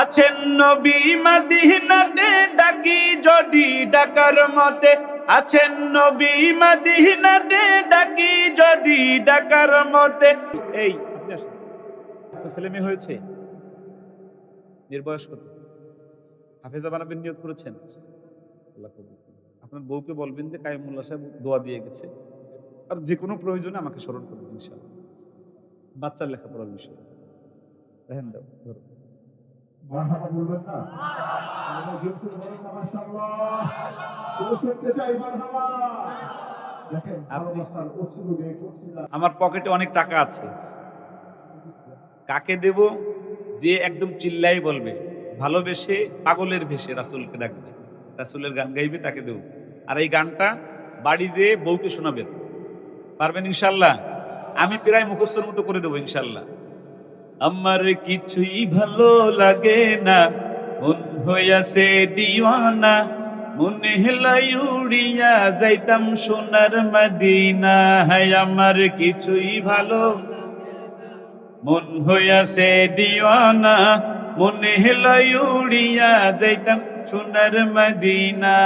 আছেন নবী মাদিনাতে, ডাকি যদি ডাকার মতে। আছেন নবী মাদিনাতে, ডাকি যদি ডাকার মতে। এই ছেলে মেয়ে হয়েছে? নির্বয়স কত হাফেজা বানাবেন নিয়ত করেছেন? আপনার বউকে বলবেন যে কায়মুল্লাহ সাহেব দোয়া দিয়ে গেছে। আর যে কোনো প্রয়োজনে আমাকে স্মরণ করবেন ইনশাআল্লাহ। বাচ্চার লেখাপড়ার বিষয়। দেখেন দাও ধরো মারহাবা বলবেন না? আমরা জোরসে বলেন না মাশাআল্লাহ। করতে চাই মারহাবা। দেখেন ভালোবাসার অশ্রুকে করছিলাম আমার পকেটে অনেক টাকা আছে। কাকে দেব? যে একদম চিল্লাই বলবে। ভালোবেসে পাগলের ভেসে রাসুলকে ডাকবে। রাসুলের গান গাইবে তাকে দেব। আর এই গানটা বাড়ি যেয়ে বউকে শোনাবেন পারবেন ইনশাল্লাহ আমি প্রায় মুখস্থর মতো করে দেবো ইনশাল্লাহ আমার কিছুই ভালো লাগে না। মন হইয়াছে দিওয়ানা, মনে হেলাই উড়িয়া যাইতাম সোনার মদিনা। হায়, আমার কিছুই ভালো মন হইয়াছে দিওয়ানা, মনে হেলাই উড়িয়া যাইতাম সোনার মদিনা।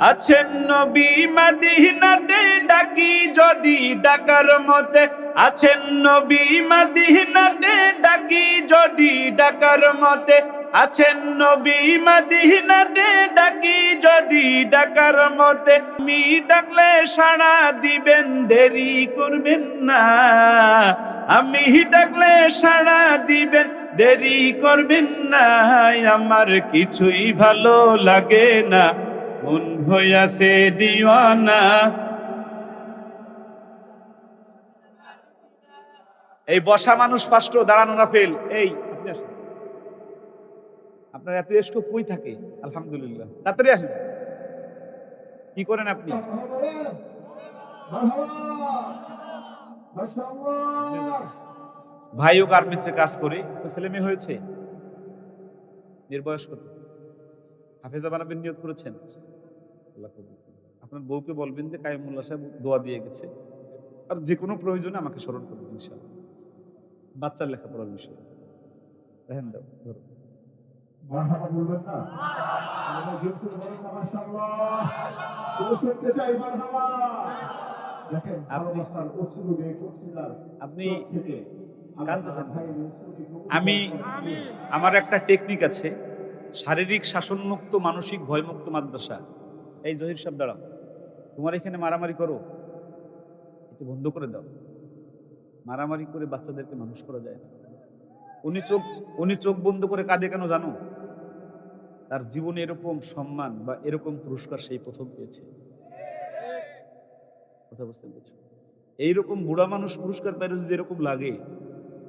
আছেন নবী মাদিনাতে, ডাকি যদি ডাকার মতে। আছেন নবী মাদিনাতে, ডাকি যদি ডাকার মতে। আছেন নবী মাদিনাতে, ডাকি যদি ডাকার মতে। আমি ডাকলে সাড়া দিবেন, দেরি করবেন না। আমি ডাকলে সাড়া দিবেন, দেরি করবেন না। আমার কিছুই ভালো লাগে না। হইয়াছে দিওয়ানা। এই বসা মানুষ পাষ্ট দাঁড়ানো না ফেল। এই আপনার এত এসকো কই থাকে? আলহামদুলিল্লাহ। তাড়াতাড়ি আসেন। কি করেন আপনি? ভাইও গার্মেন্টসে কাজ করে ছেলে মেয়ে হয়েছে? নির্বয়স কত হাফেজা বানাবেন নিয়ত করেছেন? আল্লাহ কবুল আপনার বউকে বলবেন যে কায়মুল্লাহ সাহেব দোয়া দিয়ে গেছে। আর যে কোনো প্রয়োজনে আমাকে স্মরণ করবেন ইনশাআল্লাহ। বাচ্চার লেখাপড়ার বিষয়। দেখেন দাও ধরো। আপনি আমি আমার একটা টেকনিক আছে শারীরিক শাসনমুক্ত মানসিক ভয়মুক্ত মাদ্রাসা। এই জহির সাহেব, দাঁড়াও। তোমার এখানে মারামারি করো। একটু বন্ধ করে দাও। মারামারি করে বাচ্চাদেরকে মানুষ করা যায় না। উনি চোখ উনি চোখ বন্ধ করে কাঁদে কেন জানো? তার জীবনে এরকম সম্মান বা এরকম পুরস্কার সেই প্রথম পেয়েছে। কথা বুঝতে পেরেছ? এইরকম বুড়া মানুষ পুরস্কার পেলে যদি এরকম লাগে,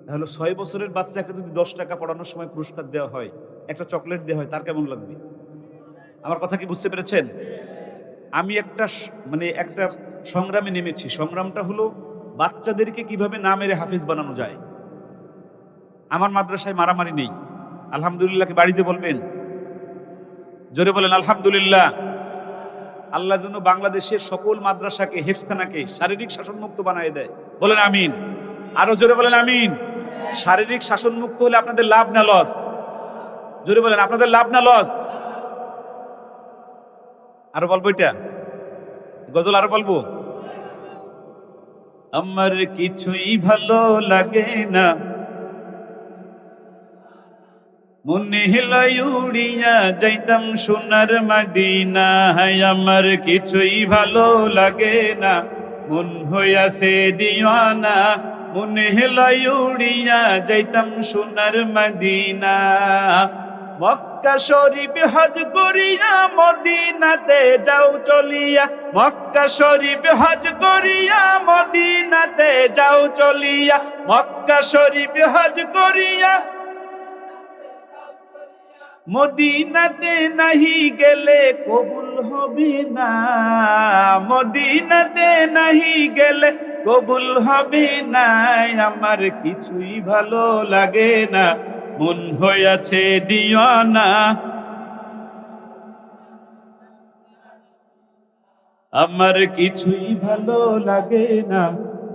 তাহলে ছয় বছরের বাচ্চাকে যদি দশ টাকা পড়ানোর সময় পুরস্কার দেওয়া হয়, একটা চকলেট দেওয়া হয়, তার কেমন লাগবে? আমার কথা কি বুঝতে পেরেছেন? আমি একটা মানে একটা সংগ্রামে নেমেছি। সংগ্রামটা হলো বাচ্চাদেরকে কীভাবে না মেরে হাফিজ বানানো যায়। আমার মাদ্রাসায় মারামারি নেই। আলহামদুলিল্লাহকে বাড়িতে বলবেন? জোরে বলেন, আলহামদুলিল্লাহ। আল্লাহ যেন বাংলাদেশের সকল মাদ্রাসাকে হেফখানাকে শারীরিক শাসনমুক্ত বানিয়ে দেয়। বলেন আমিন। আরও জোরে বলেন আমিন। শারীরিক শাসনমুক্ত হলে আপনাদের লাভ না লস। জোরে বলেন, আপনাদের লাভ না লস। আরও বলব এটা? গজল আরও বলব? আমার কিছুই ভালো লাগে না। মনে উড়িয়া যাইতাম সোনার হায় আমার কিছুই ভালো লাগে না। মন হইয়াছে দিওয়ানা। মনে উড়িয়া যাইতাম সোনার মাদিনা মক্কা শরীফ হজ করিয়া মদিনাতে যাও চলিয়া। মক্কা শরীফ হজ করিয়া মদিনাতে যাও চলিয়া। মক্কা শরীফ হজ করিয়া মদিনাতে নাহি গেলে কবুল হবে না। মদিনাতে নাহি গেলে কবুল হবে না। আমার কিছুই ভালো লাগে না। মন হইয়াছে দিওয়ানা আমার কিছুই ভালো লাগে না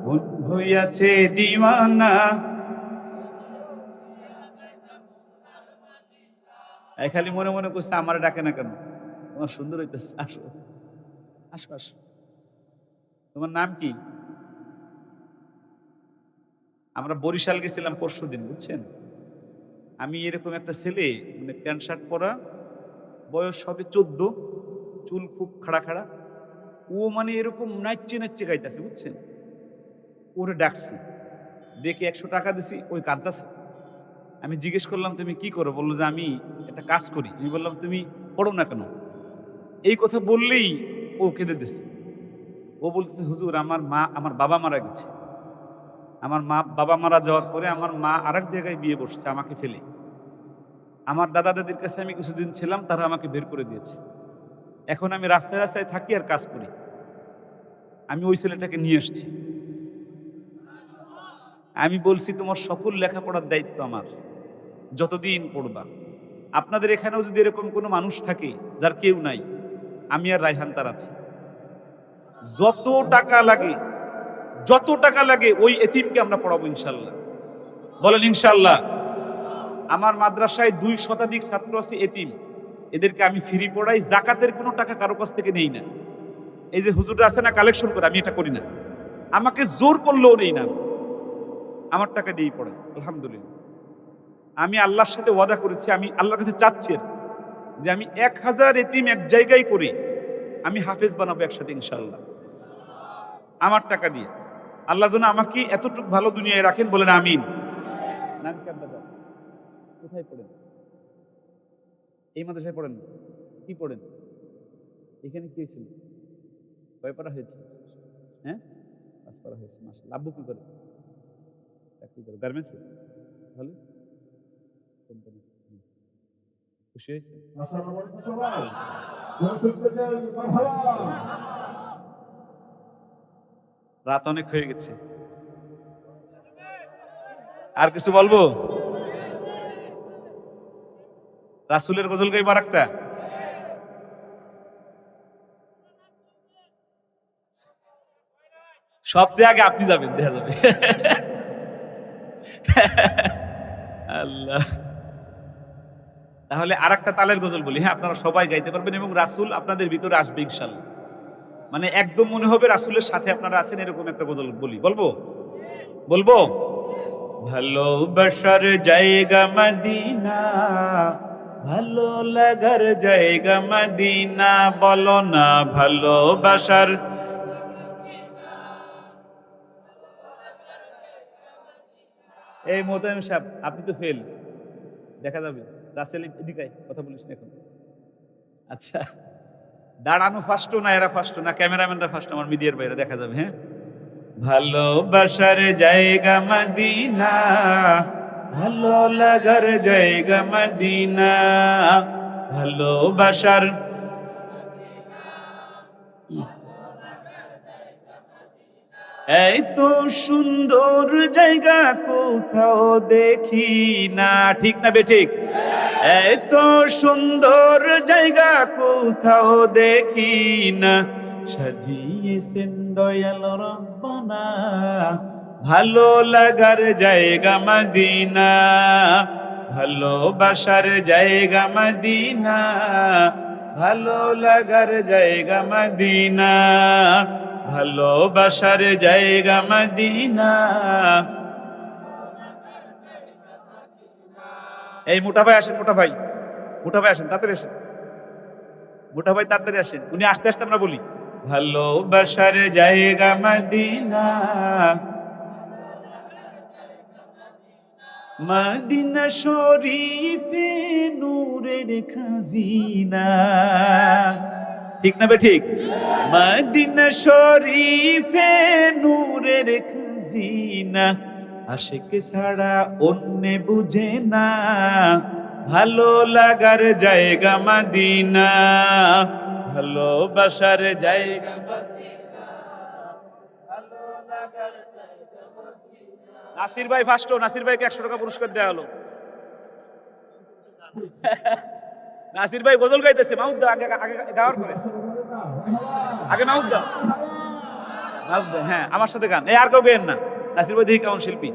মন হইয়াছে দিওয়ানা এই খালি মনে মনে করছে, আমার ডাকে না কেন? তোমার সুন্দর হইতেছে, আসো। আসো আসো। তোমার নাম কি? আমরা বরিশাল গেছিলাম পরশু দিন বুঝছেন? আমি এরকম একটা ছেলে মানে প্যান্ট শার্ট পরা, বয়স হবে চোদ্দ, চুল খুব খাড়া খাড়া। ও মানে এরকম নাচছে নাচছে গাইতেছে, বুঝছেন? ওরে ডাকছি, ডেকে একশো টাকা দিছি, ওই কাঁদতেছে। আমি জিজ্ঞেস করলাম, তুমি কি করো? বলল যে, আমি একটা কাজ করি। আমি বললাম, তুমি পড়ো না কেন? এই কথা বললেই ও কেঁদে দিছে। ও বলতেছে, হুজুর, আমার মা, আমার বাবা মারা গেছে। আমার মা, বাবা মারা যাওয়ার পরে আমার মা আরেক জায়গায় বিয়ে বসছে আমাকে ফেলে। আমার দাদা দাদির কাছে আমি কিছুদিন ছিলাম, তারা আমাকে বের করে দিয়েছে। এখন আমি রাস্তায় রাস্তায় থাকি আর কাজ করি। আমি ওই ছেলেটাকে নিয়ে এসছি। আমি বলছি, তোমার সকল লেখাপড়ার দায়িত্ব আমার। যতদিন পড়বা। আপনাদের এখানেও যদি এরকম কোনো মানুষ থাকে, যার কেউ নাই, আমি আর রায়হান তার আছে। যত টাকা লাগে যত টাকা লাগে ওই এতিমকে আমরা পড়াবো ইনশাল্লাহ। বলেন, ইনশাল্লাহ। আমার মাদ্রাসায় দুই শতাধিক ছাত্র আছে এতিম। এদেরকে আমি ফ্রি পড়াই, জাকাতের কোনো টাকা কারও কাছ থেকে নেই না। এই যে হুজুররা আছে না কালেকশন করে, আমি এটা করি না। আমাকে জোর করলেও নেই না আমি। আমার টাকা দিয়েই পড়াই আলহামদুলিল্লাহ। আমি আল্লাহর সাথে ওয়াদা করেছি, আমি আল্লাহর কাছে চাচ্ছি যে আমি এক হাজার এতিম এক জায়গায় করে আমি হাফেজ বানাবো একসাথে ইনশাল্লাহ। আমার টাকা দিয়ে। আল্লাহ যেন আমাকে এতটুকু ভালো দুনিয়ায় রাখেন বলেন আমিন? কোথায় পড়েন? এই মাদ্রাসায় পড়েন? কি পড়েন? এখানে কি হয়েছিল? কয় পারা হয়েছে? হ্যাঁ? পাঁচ পারা হয়েছে মাসাল আব্বু কি করে? চাকরি করে। গার্মেন্টসে? ভালো কোম্পানি। খুশি হয়েছে? রাত অনেক হয়ে গেছে। আর কিছু বলব? রাসুলের গজল গাইবার একটা সবচেয়ে আগে আপনি যাবেন, দেখা যাবে। আল্লাহ। তাহলে আর একটা তালের গজল বলি হ্যাঁ আপনারা সবাই গাইতে পারবেন এবং রাসুল আপনাদের ভিতরে আসবে ইনশাল্লাহ। মানে একদম মনে হবে রাসুলের সাথে আপনারা আছেন, এরকম একটা বদল বলি। বলব? বলব? ভালোবাসার জায়গা মদিনা, ভালো লাগার জায়গা মদিনা, বলো না ভালোবাসার এই মোতায়েম সাহেব আপনি তো ফেল দেখা যাবে। রাসেল, এদিকে কথা বলিস না এখন। আচ্ছা। দাঁড়ানো ফাস্টো না, এরা ফাস্টো না, ক্যামেরাম্যানরা ফাস্ট আমার মিডিয়ার বাইরে দেখা যাবে হ্যাঁ? ভালোবাসার জায়গা মদিনা, ভালো লাগার জায়গা মদিনা, ভালোবাসার এই তো সুন্দর জায়গা কোথাও দেখি না, ঠিক না বে ঠিক? এত সুন্দর জায়গা কোথাও দেখি না। সাজিয়েছেন দয়াল রব্বানা, ভালো লাগার জায়গা মদিনা ভালোবাসার জায়গা মদিনা, ভালো লাগার জায়গা মদিনা ভালোবাসার জায়গা মদিনা। এই মোটা ভাই আসেন, মোটা ভাই। মোটা ভাই আসেন, তাড়াতাড়ি আসেন। মোটা ভাই তাড়াতাড়ি আসেন, উনি আস্তে আস্তে আমরা বলি। ভালোবাসার জায়গা মদিনা। মদিনা শরীফে নূরের খাজিনা। ঠিক না বে ঠিক? মদিনা শরীফে নূরের খাজিনা। আশেক ছাড়া অন্য বুঝে না। ভালো লাগার জায়গা মাদিনা ভালোবাসার নাসির ভাই ফার্স্ট নাসির ভাইকে একশো টাকা পুরস্কার দেওয়া হলো। নাসির ভাই গজল গাইতেছে মাউদ আগে আগে গাওয়ার করে আগে মাউদ দাও। হ্যাঁ আমার সাথে গান। এই আর কেউ গেন না। নাসির ভাই দেখি কেমন শিল্পী।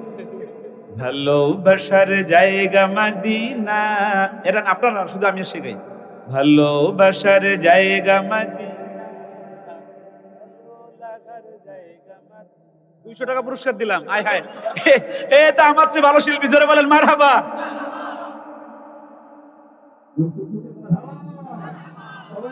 ভালোবাসার জায়গা মাদিনা। না, আপনারা শুধু আমি শেখাই। ভালোবাসার জায়গা মাদিনা। দুইশো টাকা পুরস্কার দিলাম আয় হায়। এ- তো আমার চেয়ে ভালো শিল্পী জোরে বলেন মার হাবা সবাই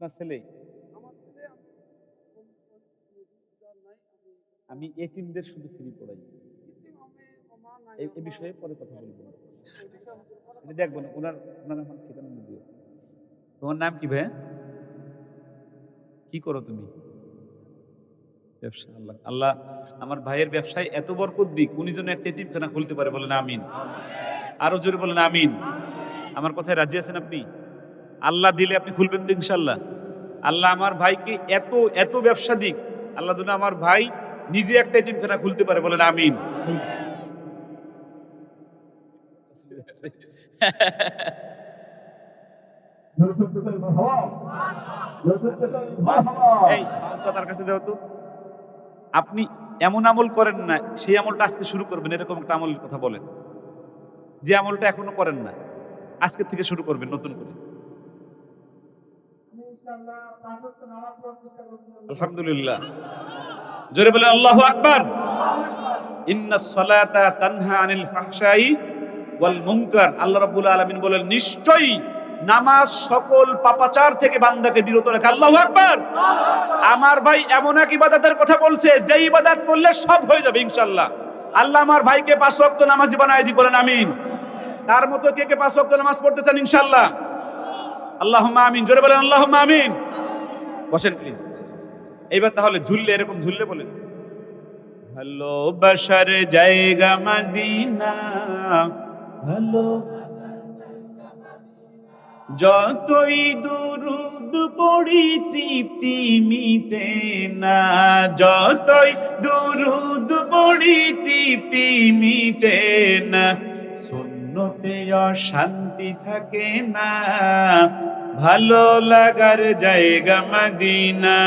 আপনার ছেলে? আমি এতিমদের শুধু ফ্রি পড়াই। এই বিষয়ে পরে কথা বলব। দেখব না ওনার ওনার আমার ঠিকানা দিও তোমার নাম কি ভাই কি করো তুমি? ব্যবসা আল্লাহ আল্লাহ আমার ভাইয়ের ব্যবসায় এত বরকত দিক উনি যেন একটা এতিমখানা খুলতে পারে বলেন আমিন। আরও জোরে বলেন আমিন। আমার কথায় রাজি আছেন আপনি? আল্লাহ দিলে আপনি খুলবেন তো ইনশাল্লাহ আল্লাহ আমার ভাইকে এত এত ব্যবসা দিক, আল্লাহ যেন আমার ভাই নিজে একটা এতিমখানা খুলতে পারে, বলেন আমিন। তো। আপনি এমন আমল করেন না, সেই আমলটা আজকে শুরু করবেন, এরকম একটা আমলের কথা বলেন। যে আমলটা এখনও করেন না, আজকে থেকে শুরু করবেন নতুন করে। আলহামদুলিল্লাহ। জোরে ইন্নাস সালাতা তানহা আনিল ফাহশাই ওয়াল মুনকার। আল্লাহ রাব্বুল আলামিন বলেন, নিশ্চয়ই নামাজ সকল পাপাচার থেকে বান্দাকে বিরত রাখে। আল্লাহু আকবার। আমার ভাই এমন এক ইবাদতের কথা বলছে যে ইবাদত করলে সব হয়ে যাবে, ইনশাআল্লাহ। আল্লাহ আমার ভাইকে পাঁচ ওয়াক্ত নামাজি বানায় দি বলেন আমিন। তার মতো কে কে পাঁচ ওয়াক্ত নামাজ পড়তে চান, ইনশাআল্লাহ? আল্লাহুম্মা আমিন। জোরে বলেন আল্লাহুম্মা আমিন। বসেন প্লিজ এইবার তাহলে ঝুললে, এরকম ঝুললে বলেন। ভালোবাসার জায়গা মাদিনা, ভালো যতই দুরুদ পড়ি, তৃপ্তি মিটে না। যতই দুরুদ পড়ি, তৃপ্তি মিটে না। শূন্যতে অশান্তি থাকে না। ভালো লাগার জায়গা মদিনা।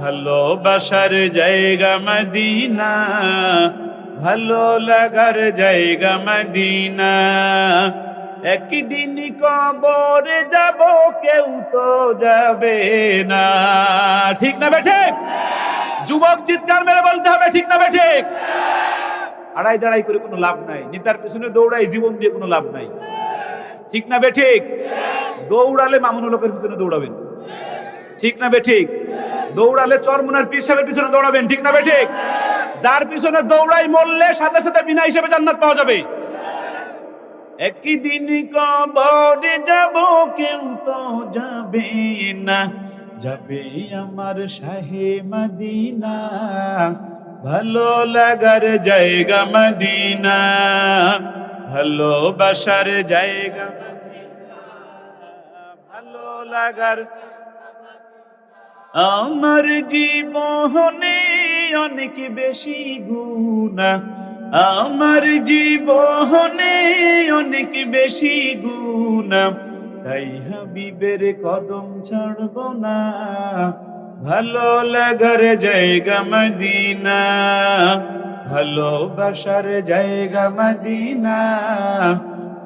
ভালোবাসার জায়গা মদিনা। ভালো লাগার জায়গা মদিনা। একদিন কবরে যাব, কেউ তো যাবে না। ঠিক না বেঠে যুবক চিৎকার মেরে বলতে হবে, ঠিক না বেঠে আড়াই দাঁড়াই করে কোনো লাভ নাই, নেতার পেছনে দৌড়াই জীবন দিয়ে কোনো লাভ নাই। ঠিক না বেঠিক দৌড়ালে মামুন লোকের পিছনে দৌড়াবেন। ঠিক না বেঠিক দৌড়ালে চরমুনার পীর সাহেবের পিছনে দৌড়াবেন, ঠিক না বেঠিক যার পিছনে দৌড়াই মরলে সাথে সাথে বিনা হিসেবে জান্নাত পাওয়া যাবে। একই দিন কবরে যাব, কেউ তো যাবে না। যাবে আমার শাহে মদিনা। ভালো লাগার জায়গা মদিনা ভালোবাসার জায়গা ভালো লাগার আমার জীবনে অনেক বেশি গুণা আমার জীবনে অনেক বেশি গুণা তাই হাবিবের কদম ছাড়ব না। ভালো লাগার জায়গা মদিনা ভালোবাসার জায়গা মদিনা,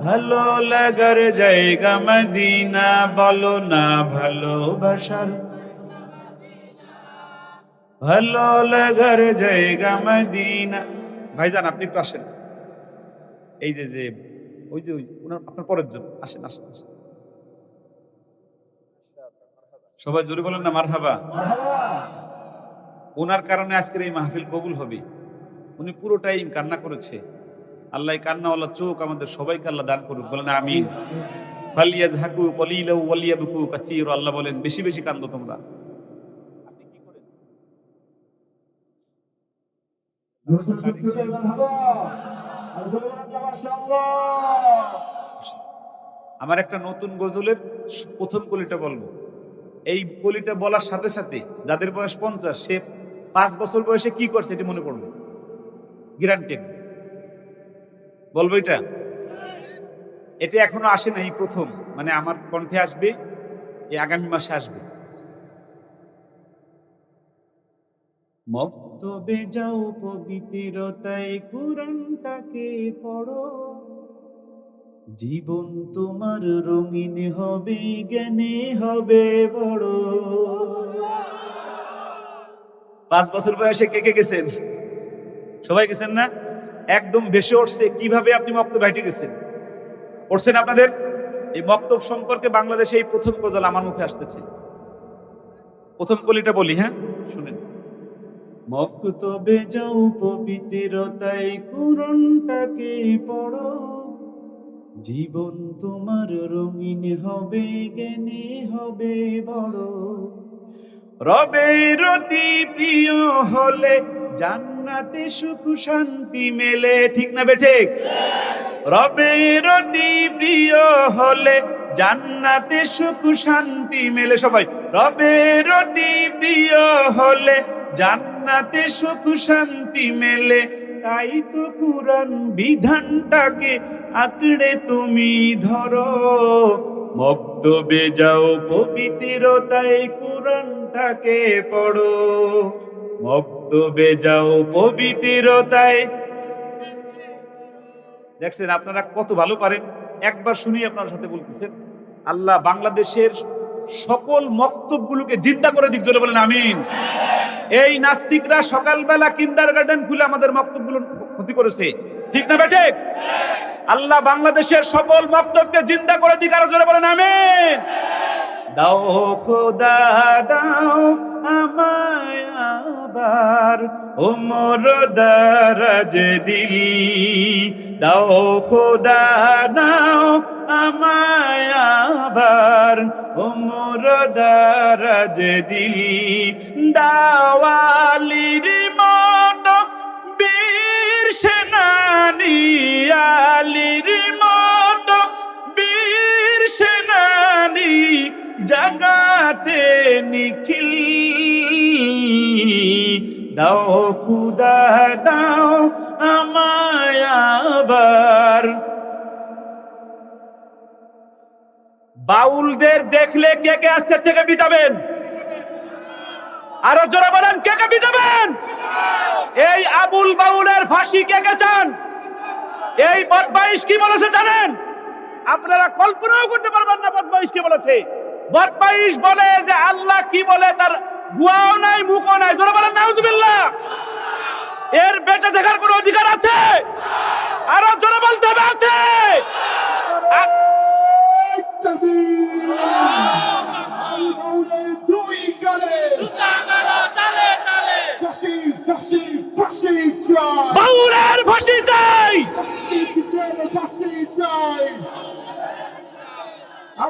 ভালো লাগার জায়গা মদিনা, বলো না ভালোবাসার ভালো লাগার জায়গা মদিনা। ভাইজান, আপনি একটু আসেন। এই যে যে, ওই যে, ওই আপনার পরের জন। আসেন আসেন আসেন। সবাই জোরে বলেন না মার হাবা মারহাবা। ওনার কারণে আজকের এই মাহফিল কবুল হবে। উনি পুরো টাইম কান্না করেছে। আল্লাহ কান্নাওয়ালা চোখ আমাদের সবাইকে আল্লাহ দান করুক, বলেন আমিন। ফালিয়াজ হাকু কলিলাউ ওয়ালিয়াবকু কাথির, আল্লাহ বলেন, বেশি বেশি কান্দো তোমরা। আমার একটা নতুন গজলের প্রথম কলিটা বলব। এই কলিটা বলার সাথে সাথে যাদের বয়স পঞ্চাশ, সে পাঁচ বছর বয়সে কি করছে এটা মনে পড়বে? গ্রান্টেড। বলব এটা? এটা এখনও আসে না এই প্রথম। মানে আমার কণ্ঠে আসবে, এই আগামী মাসে আসবে। মক্তবে যাও পবিত্রতায় কোরআনটাকে পড়ো। জীবন তোমার রঙিন হবে, জ্ঞানে হবে বড়। পাঁচ বছর বয়সে কে কে গেছেন? সবাই গেছেন না? একদম ভেসে উঠছে, কীভাবে আপনি মক্তব হাইটে গেছেন? পড়ছেন আপনাদের? এই মক্তব সম্পর্কে বাংলাদেশে এই প্রথম গজল আমার মুখে আসতেছে। প্রথম কলিটা বলি হ্যাঁ? শুনেন। মক্তবে যাও পবিত্রতায় কোরআনটাকে পড়ো। জীবন তোমার রঙিন হবে জ্ঞানী হবে বড়। রবের অতি প্রিয় হলে জান্নাতে সুখ শান্তি মেলে, ঠিক না বে ঠিক? রবের অতি প্রিয় হলে জান্নাতে সুখ শান্তি মেলে সবাই। রবের অতি প্রিয় হলে জান্নাতে সুখ শান্তি মেলে তাই তো কুরআন বিধানটাকে আঁকড়ে তুমি ধরো। মক্তবে যাও পবিত্রতায় কোরআনটাকে পড়ো। মক্তবে যাও পবিত্রতায় দেখছেন আপনারা কত ভালো পারেন? একবার শুনি আপনার সাথে বলতেছেন, আল্লাহ বাংলাদেশের সকল মক্তবগুলোকে জিন্দা করে দিক, জোরে বলেন আমিন। এই নাস্তিকরা সকালবেলা কিন্ডার গার্ডেন খুলে আমাদের মক্তবগুলো ক্ষতি করেছে। ঠিক না বেঠে আল্লাহ বাংলাদেশের সকল মক্তবকে জিন্দা করে দিক, আরও জোরে বলেন, আমিন। দাও খোদা, দাও আমায় আবার, ওমর দারাজ দিল। দাও খোদা, দাও আমায় আবার। দারাজ দিল দাওয়ালির মত বীর সেনানি আলির মত বীর সেনানি জাগাতে নিখিল। দাও খুদা, দাও বাউলদের দেখলে কে কে আজকের থেকে পিটাবেন আরও জোরে বলেন, কে কে পিটাবেন এই আবুল বাউলের ফাঁসি কে কে চান? এই বদমাইশ কি বলেছে জানেন? আপনারা কল্পনাও করতে পারবেন না বদমাইশ কি বলেছে। বদমাইশ বলে যে আল্লাহ কি বলে তার গুয়াও নাই, মুখও নাই। জোরে বলেন, নাউজুবিল্লাহ। এর বেঁচে দেখার কোনো অধিকার আছে? আরও জোরে বলতে হবে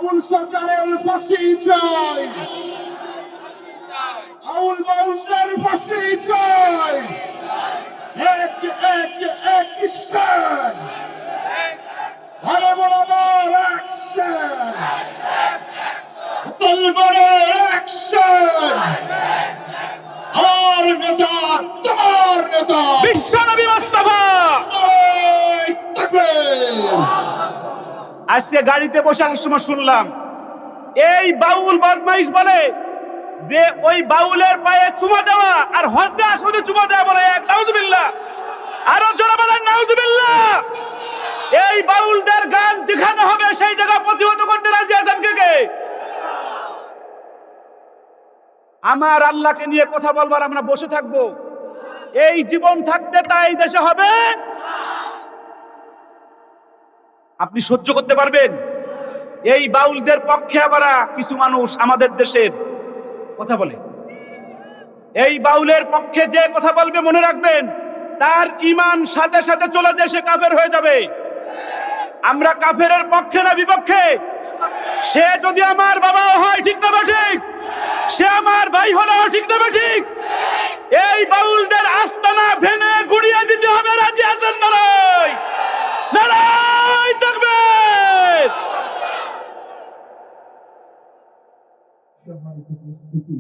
আবুল সরকারের ফাঁসি চাই। আউল মাউলার ফাঁসি চাই। এক এক এক ঈশ্বর আরে বড় আমার অ্যাকশন মুসলমানের অ্যাকশন তোমার নেতা আজকে গাড়িতে বসে আসার সময় শুনলাম, এই বাউল বদমাইশ বলে যে ওই বাউলের পায়ে চুমা দেওয়া আর হজদা আসলে চুমা দেওয়া বলে এক, নাউজুবিল্লাহ। আরও জোরে বলেন, নাউজুবিল্লাহ। এই বাউলদের গান যেখানে হবে সেই জায়গা প্রতিহত করতে রাজি আছেন কে কে? আমার আল্লাহকে নিয়ে কথা বলবার আমরা বসে থাকব। এই জীবন থাকতে তাই দেশে হবে? আপনি সহ্য করতে পারবেন? এই বাউলদের পক্ষে আবার কিছু মানুষ আমাদের দেশের কথা বলে। এই বাউলের পক্ষে যে কথা বলবে মনে রাখবেন, তার ইমান সাথে সাথে চলে যায়, সে কাফের হয়ে যাবে। আমরা কাফেরের পক্ষে না, বিপক্ষে? সে যদি আমার বাবাও হয়, ঠিক না ঠিক? সে আমার ভাই হলেও ঠিক না ঠিক? এই বাউলদের আস্তানা ভেঙে গুড়িয়ে দিতে হবে, রাজি আছেন নারাই সম্মানিত উপস্থিতি